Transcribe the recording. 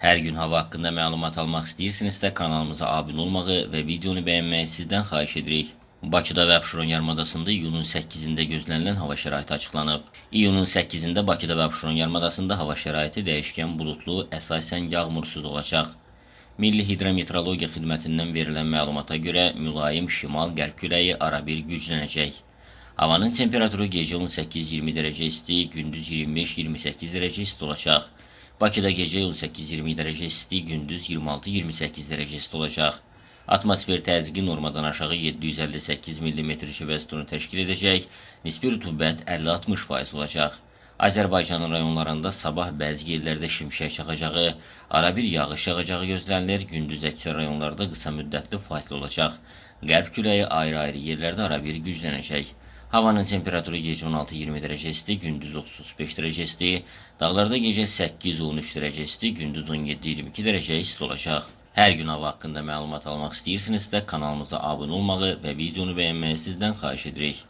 Hər gün hava haqqında məlumat almaq istəyirsinizsə kanalımıza abunə olmağı və videonu bəyənməyi sizdən xahiş edirik. Bakıda və Abşeron yarımadasında iyunun 8-də gözlənilən hava şəraiti açıqlanıb. İyunun 8-də Bakıda və Abşeron yarımadasında hava şəraiti dəyişkən buludlu, əsasən yağmursuz olacaq. Milli Hidrometeorologiya Xidmətindən verilən məlumata görə mülayim şimal-qərb küləyi arabir güclənəcək. Havanın temperaturu gecə 18-20 dərəcə isti, gündüz 25-28 dərəcə isti olacaq. Bakıda gecə 18-20 dərəcə isti, gündüz 26-28 dərəcə isti olacaq. Atmosfer təzyiqi normadan aşağı 758 mm civəstunu təşkil edəcək, nisbi rütubət 50-60% olacaq. Azərbaycanın rayonlarında sabah bəzi yerlərdə şimşək çaxacağı, arabir yağış yağacağı gözlənilir, gündüz əksər rayonlarda qısa müddətli fasilə olacaq. Qərb küləyi ayrı-ayrı yerlərdə arabir güclənəcək. Havanın temperaturu gecə 16-20 dərəcə isti, gündüz 30-35 dərəcə isti, dağlarda gecə 8-13 dərəcə isti, gündüz 17-22 dərəcə isti olacaq. Hər gün hava haqqında məlumat almaq istəyirsinizsə kanalımıza abunə olmağı və videonu bəyənməyi sizdən xahiş edirik.